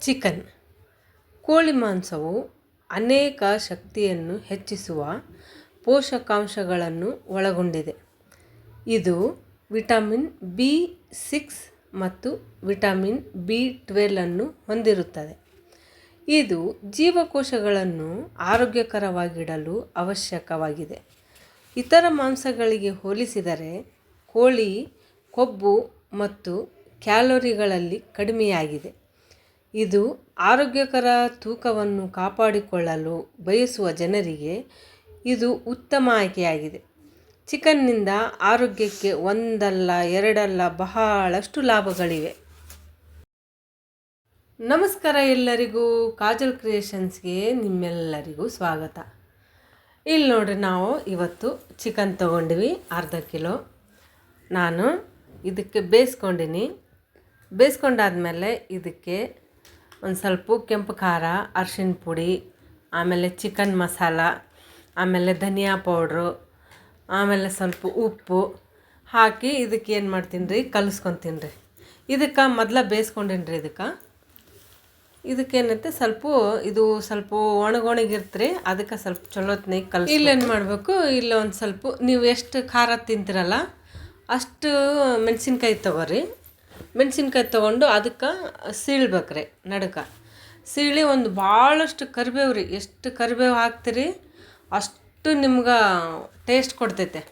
Chicken. ಕೋಳಿ ಮಾಂಸವು ಅನೇಕ ಶಕ್ತಿಯನ್ನು ಹೆಚ್ಚಿಸುವ ಪೋಷಕಾಂಶಗಳನ್ನು ಒಳಗೊಂಡಿದೆ. ಇದು ವಿಟಮಿನ್ ಬಿ ಸಿಕ್ಸ್ ಮತ್ತು ವಿಟಮಿನ್ ಬಿ ಟ್ವೆಲ್ವನ್ನು ಹೊಂದಿರುತ್ತದೆ. ಇದು ಜೀವಕೋಶಗಳನ್ನು ಆರೋಗ್ಯಕರವಾಗಿಡಲು ಅವಶ್ಯಕವಾಗಿದೆ. ಇತರ ಮಾಂಸಗಳಿಗೆ ಹೋಲಿಸಿದರೆ ಕೋಳಿ, ಕೊಬ್ಬು ಮತ್ತು ಕ್ಯಾಲೋರಿಗಳಲ್ಲಿ ಕಡಿಮೆಯಾಗಿದೆ. ಇದು ಆರೋಗ್ಯಕರ ತೂಕವನ್ನು ಕಾಪಾಡಿಕೊಳ್ಳಲು ಬಯಸುವ ಜನರಿಗೆ ಇದು ಉತ್ತಮ ಆಯ್ಕೆಯಾಗಿದೆ. ಚಿಕನ್ನಿಂದ ಆರೋಗ್ಯಕ್ಕೆ ಒಂದಲ್ಲ, ಎರಡಲ್ಲ ಬಹಳಷ್ಟು ಲಾಭಗಳಿವೆ. ನಮಸ್ಕಾರ ಎಲ್ಲರಿಗೂ, ಕಾಜಲ್ ಕ್ರಿಯೇಷನ್ಸ್ಗೆ ನಿಮ್ಮೆಲ್ಲರಿಗೂ ಸ್ವಾಗತ. ಇಲ್ಲಿ ನೋಡ್ರಿ ನಾವು ಇವತ್ತು ಚಿಕನ್ ತೊಗೊಂಡ್ವಿ, ಅರ್ಧ ಕಿಲೋ. ನಾನು ಇದಕ್ಕೆ ಬೇಯಿಸ್ಕೊಂಡಿನಿ. ಬೇಯಿಸ್ಕೊಂಡಾದ್ಮೇಲೆ ಇದಕ್ಕೆ ಒಂದು ಸ್ವಲ್ಪ ಕೆಂಪು ಖಾರ, ಅರ್ಶಿಣ ಪುಡಿ, ಆಮೇಲೆ ಚಿಕನ್ ಮಸಾಲ, ಆಮೇಲೆ ಧನಿಯಾ ಪೌಡ್ರು, ಆಮೇಲೆ ಸ್ವಲ್ಪ ಉಪ್ಪು ಹಾಕಿ ಇದಕ್ಕೆ ಏನು ಮಾಡ್ತೀನಿ ರೀ ಕಲಿಸ್ಕೊತೀನಿ ರೀ ಇದಕ್ಕೆ ಮೊದಲ ಬೇಯಿಸ್ಕೊಂಡೀನಿ ರೀ ಇದಕ್ಕೆ? ಇದಕ್ಕೇನೈತೆ? ಸ್ವಲ್ಪ ಇದು ಸ್ವಲ್ಪ ಒಣಗೊಣಗಿರ್ತ್ರಿ, ಅದಕ್ಕೆ ಸ್ವಲ್ಪ ಚಲೋತ್ನಾಗ ಕಲಿಸಿ ಇಲ್ಲೇನು ಮಾಡಬೇಕು? ಇಲ್ಲ ಒಂದು ಸ್ವಲ್ಪ, ನೀವು ಎಷ್ಟು ಖಾರ ತಿಂತೀರಲ್ಲ, ಅಷ್ಟು ಮೆಣಸಿನ್ಕಾಯಿ ತೊಗೊರಿ. ಮೆಣಸಿನ್ಕಾಯಿ ತೊಗೊಂಡು ಅದಕ್ಕೆ ಸೀಳ್ಬೇಕ್ರಿ ನಡುಕ. ಸೀಳಿ ಒಂದು ಭಾಳಷ್ಟು ಕರಿಬೇವು ರೀ. ಎಷ್ಟು ಕರಿಬೇವು ಹಾಕ್ತೀರಿ, ಅಷ್ಟು ನಿಮ್ಗೆ ಟೇಸ್ಟ್ ಕೊಡ್ತೈತೆ.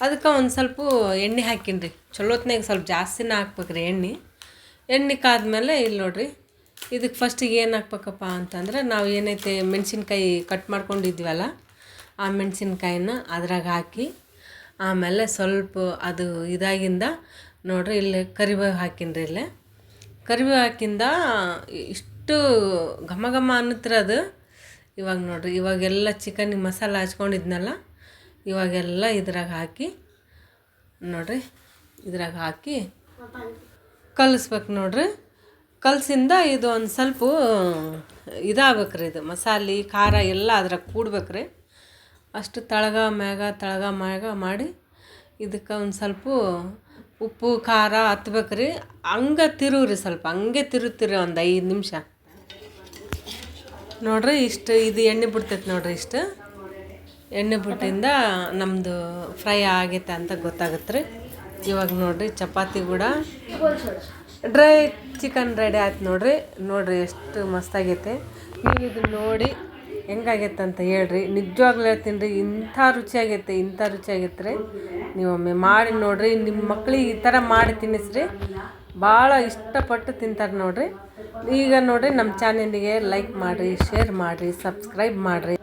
ಅದಕ್ಕೆ ಒಂದು ಸ್ವಲ್ಪ ಎಣ್ಣೆ ಹಾಕೀನಿ ರೀ. ಚಲೋತ್ನಾಗ ಸ್ವಲ್ಪ ಜಾಸ್ತಿನೇ ಹಾಕ್ಬೇಕ್ರಿ ಎಣ್ಣೆ. ಎಣ್ಣೆ ಕಾದ್ಮೇಲೆ ಇಲ್ಲಿ ನೋಡ್ರಿ ಇದಕ್ಕೆ ಫಸ್ಟಿಗೆ ಏನು ಹಾಕ್ಬೇಕಪ್ಪ ಅಂತಂದ್ರೆ, ನಾವು ಏನೈತೆ ಮೆಣಸಿನ್ಕಾಯಿ ಕಟ್ ಮಾಡ್ಕೊಂಡಿದ್ವಲ್ಲ, ಆ ಮೆಣಸಿನ್ಕಾಯಿನ ಅದ್ರಾಗ ಹಾಕಿ, ಆಮೇಲೆ ಸ್ವಲ್ಪ ಅದು ಇದಾಗಿಂದ ನೋಡ್ರಿ, ಇಲ್ಲಿ ಕರಿಬೇವು ಹಾಕಿನ್ರಿ ಇಲ್ಲಿ. ಕರಿಬೇವು ಹಾಕಿಂದ ಇಷ್ಟು ಘಮ ಘಮ ಅನ್ನತ್ರ ಅದು. ಇವಾಗ ನೋಡ್ರಿ, ಇವಾಗೆಲ್ಲ ಚಿಕನ್ ಮಸಾಲ ಹಚ್ಕೊಂಡಿದ್ನಲ್ಲ, ಇವಾಗೆಲ್ಲ ಇದ್ರಾಗ ಹಾಕಿ, ನೋಡ್ರಿ, ಇದ್ರಾಗ ಹಾಕಿ ಕಲಿಸ್ಬೇಕು ನೋಡ್ರಿ. ಕಲಸಿಂದ ಇದು ಒಂದು ಸ್ವಲ್ಪ ಇದಾಗ್ಬೇಕ್ರಿ ಇದು, ಮಸಾಲೆ, ಖಾರ ಎಲ್ಲ ಅದ್ರಾಗ ಕೂಡ್ಬೇಕ್ರಿ. ಅಷ್ಟು ತಳಗ, ಮ್ಯಾಗ ತಳಗ, ಮ್ಯಾಗ ಮಾಡಿ ಇದಕ್ಕೆ ಒಂದು ಸ್ವಲ್ಪ ಉಪ್ಪು, ಖಾರ ಹತ್ಬೇಕ್ರಿ. ಹಂಗೆ ತಿರುವ್ರಿ ಸ್ವಲ್ಪ, ಹಂಗೆ ತಿರುತ್ತೀರಿ ಒಂದು ಐದು ನಿಮಿಷ. ನೋಡ್ರಿ ಇಷ್ಟು, ಇದು ಎಣ್ಣೆ ಬಿಡ್ತೈತೆ ನೋಡ್ರಿ ಇಷ್ಟು. ಎಣ್ಣೆ ಬಿಟ್ಟಿಂದ ನಮ್ಮದು ಫ್ರೈ ಆಗೈತೆ ಅಂತ ಗೊತ್ತಾಗುತ್ತೆ ರೀ ಇವಾಗ ನೋಡ್ರಿ ಚಪಾತಿ ಕೂಡ. ಡ್ರೈ ಚಿಕನ್ ರೆಡಿ ಆಯ್ತು ನೋಡ್ರಿ. ನೋಡ್ರಿ ಎಷ್ಟು ಮಸ್ತಾಗೈತೆ. ನೀವು ಇದು ನೋಡಿ ಹೆಂಗಾಗೈತೆ ಅಂತ ಹೇಳ್ರಿ. ನಿಜವಾಗ್ಲೂ ಹೇಳ್ತೀನಿ ರೀ, ಇಂಥ ರುಚಿಯಾಗೈತೆ ಇಂಥ ರುಚಿಯಾಗೈತೆ ರೀ. ನೀವೊಮ್ಮೆ ಮಾಡಿ ನೋಡ್ರಿ. ನಿಮ್ಮ ಮಕ್ಳಿಗೆ ಈ ಥರ ಮಾಡಿ ತಿನ್ನಿಸ್ರಿ. ಭಾಳ ಇಷ್ಟಪಟ್ಟು ತಿಂತಾರೆ ನೋಡ್ರಿ. ಈಗ ನೋಡ್ರಿ, ನಮ್ಮ ಚಾನೆಲಿಗೆ ಲೈಕ್ ಮಾಡಿರಿ ಶೇರ್ ಮಾಡಿರಿ ಸಬ್ಸ್ಕ್ರೈಬ್ ಮಾಡಿರಿ.